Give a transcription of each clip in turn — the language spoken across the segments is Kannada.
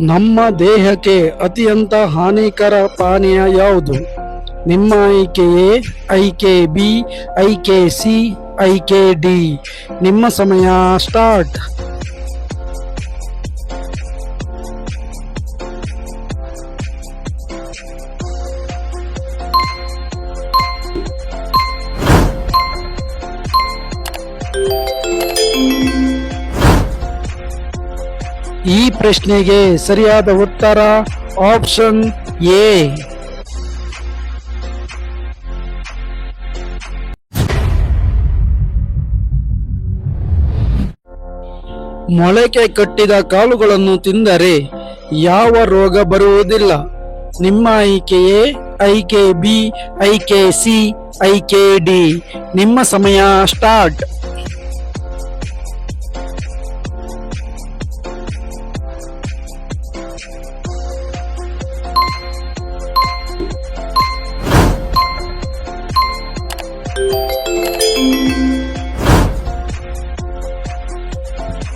ನಮ್ಮ ದೇಹಕ್ಕೆ ಅತ್ಯಂತ ಹಾನಿಕರ ಪಾನೀಯ ಯಾವುದು? ನಿಮ್ಮ ಆಯ್ಕೆಯೇ ಐಕೆ ಬಿ ಐಕೆ ಸಿ ಐಕೆ ಡಿ. ನಿಮ್ಮ ಸಮಯ ಸ್ಟಾರ್ಟ್ ಈ ಪ್ರಶ್ನೆಗೆ ಸರಿಯಾದ ಉತ್ತರ ಆಪ್ಷನ್ ಎ. ಮೊಳಕೆ ಕಟ್ಟಿದ ಕಾಳುಗಳನ್ನು ತಿಂದರೆ ಯಾವ ರೋಗ ಬರುವುದಿಲ್ಲ. ನಿಮ್ಮ ಆಯ್ಕೆಯೇ ಐಕೆ ಬಿ ಐಕೆ ಸಿ ಐಕೆ ಡಿ. ನಿಮ್ಮ ಸಮಯ ಸ್ಟಾರ್ಟ್.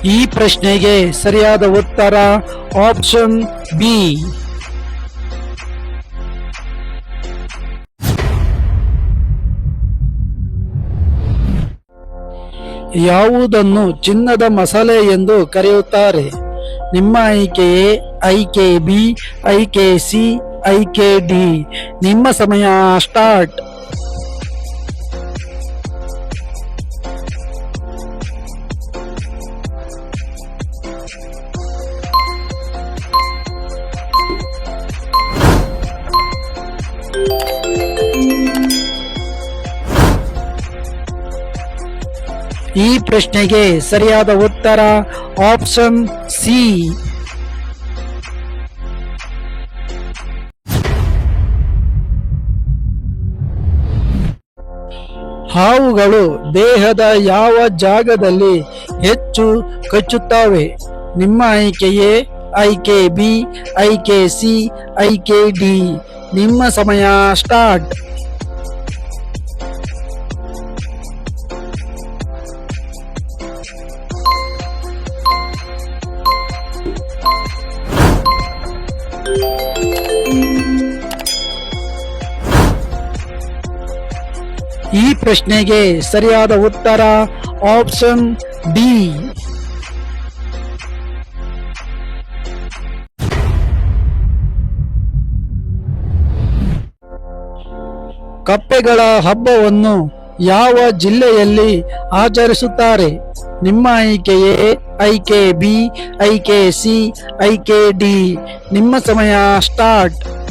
ಈ ಪ್ರಶ್ನೆಗೆ ಸರಿಯಾದ ಉತ್ತರ ಆಪ್ಷನ್ ಬಿ. ಯಾವುದನ್ನು ಚಿನ್ನದ ಮಸಾಲೆ ಎಂದು ಕರೆಯುತ್ತಾರೆ? ನಿಮ್ಮ ಆಯ್ಕೆಯೇ ಐಕೆ ಬಿ ಐಕೆ ಸಿ ಐಕೆ ಡಿ. ನಿಮ್ಮ ಸಮಯ ಸ್ಟಾರ್ಟ್. ಈ ಪ್ರಶ್ನೆಗೆ ಸರಿಯಾದ ಉತ್ತರ ಆಪ್ಷನ್ ಸಿ. ಹಾವುಗಳು ದೇಹದ ಯಾವ ಜಾಗದಲ್ಲಿ ಹೆಚ್ಚು ಕಚ್ಚುತ್ತವೆ? ನಿಮ್ಮ ಆಯ್ಕೆಯೇ ಐಕೆ ಬಿ, ಐಕೆ ಸಿ, ಐಕೆ ಡಿ. ನಿಮ್ಮ ಸಮಯ ಸ್ಟಾರ್ಟ್. ಈ ಪ್ರಶ್ನೆಗೆ ಸರಿಯಾದ ಉತ್ತರ ಆಪ್ಷನ್ ಡಿ. ಕಪ್ಪೆಗಳ ಹಬ್ಬವನ್ನು ಯಾವ ಜಿಲ್ಲೆಯಲ್ಲಿ ಆಚರಿಸುತ್ತಾರೆ? ನಿಮ್ಮ ಆಯ್ಕೆಯೇ ಐಕೆ ಬಿ ಐಕೆ ಸಿ ಐಕೆ ಡಿ. ನಿಮ್ಮ ಸಮಯ ಸ್ಟಾರ್ಟ್.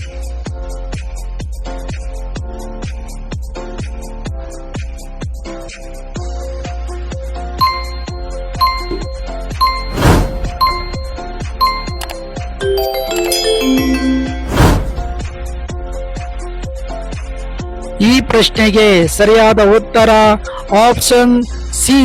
ಈ ಪ್ರಶ್ನೆಗೆ ಸರಿಯಾದ ಉತ್ತರ ಆಪ್ಷನ್ ಸಿ.